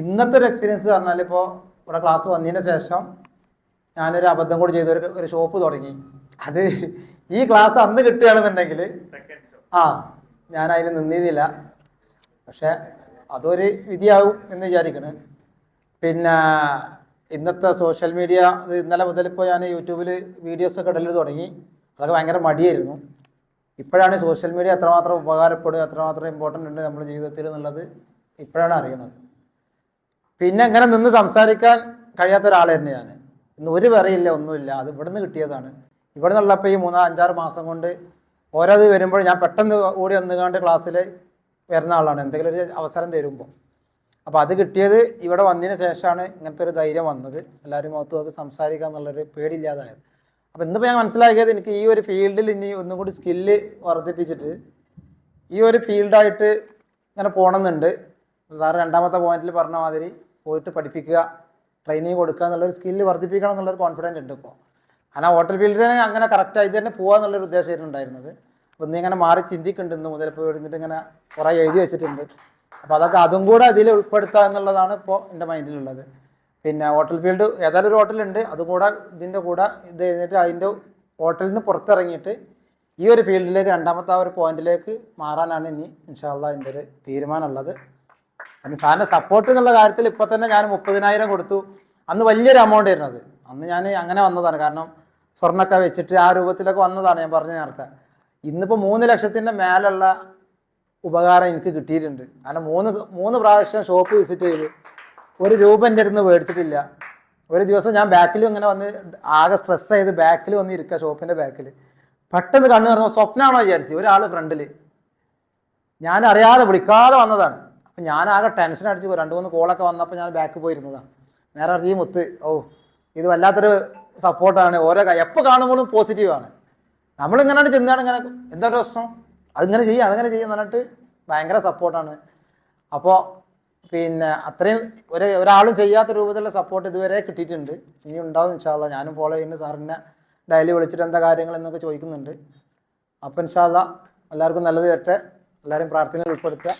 ഇന്നത്തെ ഒരു എക്സ്പീരിയൻസ് പറഞ്ഞാൽ ഇപ്പോൾ ഇവിടെ ക്ലാസ് വന്നതിന് ശേഷം ഞാനൊരു അബദ്ധം കൂടി ചെയ്ത ഒരു ഷോപ്പ് തുടങ്ങി. അത് ഈ ക്ലാസ് അന്ന് കിട്ടുകയാണെന്നുണ്ടെങ്കിൽ ആ ഞാൻ അതിന് നിന്നിരുന്നില്ല. പക്ഷെ അതൊരു വിധിയാകും എന്ന് വിചാരിക്കണ്. പിന്നെ ഇന്നത്തെ സോഷ്യൽ മീഡിയ അത് ഇന്നലെ മുതൽ ഇപ്പോൾ ഞാൻ യൂട്യൂബിൽ വീഡിയോസൊക്കെ ഇടൽ തുടങ്ങി. അതൊക്കെ ഭയങ്കര മടിയായിരുന്നു. ഇപ്പോഴാണ് സോഷ്യൽ മീഡിയ എത്രമാത്രം ഉപകാരപ്പെടുക എത്രമാത്രം ഇമ്പോർട്ടന്റ് ഉണ്ട് നമ്മുടെ ജീവിതത്തിൽ എന്നുള്ളത് ഇപ്പോഴാണ് അറിയണത്. പിന്നെ അങ്ങനെ നിന്ന് സംസാരിക്കാൻ കഴിയാത്ത ഒരാളായിരുന്നു ഞാൻ. ഇന്ന് ഒരു വിറയില്ല ഒന്നുമില്ല. അത് ഇവിടുന്ന് കിട്ടിയതാണ്. ഇവിടെ നിന്നുള്ളപ്പോൾ ഈ മൂന്നാ അഞ്ചാറ് മാസം കൊണ്ട് ഓരോ ഇത് വരുമ്പോൾ ഞാൻ പെട്ടെന്ന് ഓടി വന്നുകൊണ്ട് ക്ലാസ്സിൽ വരുന്ന ആളാണ്. എന്തെങ്കിലും ഒരു അവസരം തരുമ്പോൾ അപ്പോൾ അത് കിട്ടിയത് ഇവിടെ വന്നതിന് ശേഷമാണ് ഇങ്ങനത്തെ ഒരു ധൈര്യം വന്നത്. എല്ലാവരും മുഖത്ത് നോക്കി സംസാരിക്കുക എന്നുള്ളൊരു പേടിയില്ലാതായത്. അപ്പോൾ ഇന്നിപ്പോൾ ഞാൻ മനസ്സിലാക്കിയത് എനിക്ക് ഈ ഒരു ഫീൽഡിൽ ഇനി ഒന്നും കൂടി സ്കില്ല് വർദ്ധിപ്പിച്ചിട്ട് ഈ ഒരു ഫീൽഡായിട്ട് ഇങ്ങനെ പോകണമെന്നുണ്ട് സാറ് രണ്ടാമത്തെ പോയിന്റിൽ പറഞ്ഞ മാതിരി പോയിട്ട് പഠിപ്പിക്കുക ട്രെയിനിങ് കൊടുക്കുക എന്നുള്ളൊരു സ്കില്ല് വർദ്ധിപ്പിക്കണം എന്നുള്ളൊരു കോൺഫിഡൻസ് ഉണ്ട് ഇപ്പോൾ കാരണം ഹോട്ടൽ ഫീൽഡിൽ അങ്ങനെ കറക്റ്റായിട്ട് തന്നെ പോകുക എന്നുള്ളൊരു ഉദ്ദേശമായിരുന്നു ഉണ്ടായിരുന്നത്. അപ്പോൾ നീ ഇങ്ങനെ മാറി ചിന്തിക്കുന്നുണ്ട് ഇന്ന് മുതൽ ഇപ്പോൾ ഇരുന്നിട്ട് ഇങ്ങനെ കുറേ എഴുതി വെച്ചിട്ടുണ്ട്. അപ്പോൾ അതൊക്കെ അതും കൂടെ അതിൽ ഉൾപ്പെടുത്തുക എന്നുള്ളതാണ് ഇപ്പോൾ എന്റെ മൈൻഡിലുള്ളത്. പിന്നെ ഹോട്ടൽ ഫീൽഡ് ഏതായാലും ഒരു ഹോട്ടലുണ്ട് അതും കൂടെ ഇതിന്റെ കൂടെ ഇത് കഴിഞ്ഞിട്ട് അതിന്റെ ഹോട്ടലിൽ നിന്ന് പുറത്തിറങ്ങിയിട്ട് ഈ ഒരു ഫീൽഡിലേക്ക് രണ്ടാമത്തെ ആ ഒരു പോയിന്റിലേക്ക് മാറാനാണ് ഇനി ഇൻഷാല്ല എന്റെ ഒരു തീരുമാനമുള്ളത്. അതിന് സാറിന്റെ സപ്പോർട്ട് എന്നുള്ള കാര്യത്തിൽ ഇപ്പോൾ തന്നെ ഞാൻ മുപ്പതിനായിരം കൊടുത്തു. അന്ന് വലിയൊരു എമൗണ്ട് ആയിരുന്നു അത്. അന്ന് ഞാൻ അങ്ങനെ വന്നതാണ്. കാരണം സ്വർണമൊക്കെ വെച്ചിട്ട് ആ രൂപത്തിലൊക്കെ വന്നതാണ് ഞാൻ പറഞ്ഞ നേരത്തെ. ഇന്നിപ്പോൾ മൂന്ന് ലക്ഷത്തിന്റെ മേലുള്ള ഉപകാരം എനിക്ക് കിട്ടിയിട്ടുണ്ട്. കാരണം മൂന്ന് മൂന്ന് പ്രാവശ്യം ഷോപ്പ് വിസിറ്റ് ചെയ്തു ഒരു രൂപ എന്റെ അടുത്ത് മേടിച്ചിട്ടില്ല. ഒരു ദിവസം ഞാൻ ബാക്കിലും ഇങ്ങനെ വന്ന് ആകെ സ്ട്രെസ് ചെയ്ത് ബാക്കിൽ വന്ന് ഇരിക്കുക ഷോപ്പിന്റെ ബാക്കിൽ പെട്ടെന്ന് കണ്ണു തുറന്നപ്പോൾ സ്വപ്നമാണോ വിചാരിച്ചു. ഒരാൾ ഫ്രണ്ടിൽ ഞാൻ അറിയാതെ വിളിക്കാതെ വന്നതാണ്. അപ്പം ഞാൻ ആകെ ടെൻഷൻ അടിച്ച് പോയി. രണ്ട് മൂന്ന് കോളൊക്കെ വന്നപ്പോൾ ഞാൻ ബാക്ക് പോയിരുന്നതാണ് നേരെ മറിച്ച് മുത്ത് ഓ ഇത് വല്ലാത്തൊരു സപ്പോർട്ടാണ് ഓരോ എപ്പോൾ കാണുമ്പോഴും പോസിറ്റീവാണ് നമ്മളിങ്ങനെ ചെന്നാണ് ഇങ്ങനെ എന്താ പ്രശ്നം? അതിങ്ങനെ ചെയ്യാം അതങ്ങനെ ചെയ്യാം എന്ന് പറഞ്ഞിട്ട് ഭയങ്കര സപ്പോർട്ടാണ് അപ്പോൾ പിന്നെ അത്രയും ഒരു ഒരാളും ചെയ്യാത്ത രൂപത്തിലുള്ള സപ്പോർട്ട് ഇതുവരെ കിട്ടിയിട്ടുണ്ട്. ഇനി ഉണ്ടാവും ഇൻഷാല്ല ഞാനും ഫോളോ ചെയ്യുന്നു സാറിനെ ഡെയിലി വിളിച്ചിട്ട് എന്താ കാര്യങ്ങൾ എന്നൊക്കെ ചോദിക്കുന്നുണ്ട്. അപ്പോൾ ഇൻഷാല്ല എല്ലാവർക്കും നല്ലത് വരട്ടെ. എല്ലാവരും പ്രാർത്ഥനയിൽ ഉൾപ്പെടുത്തുക.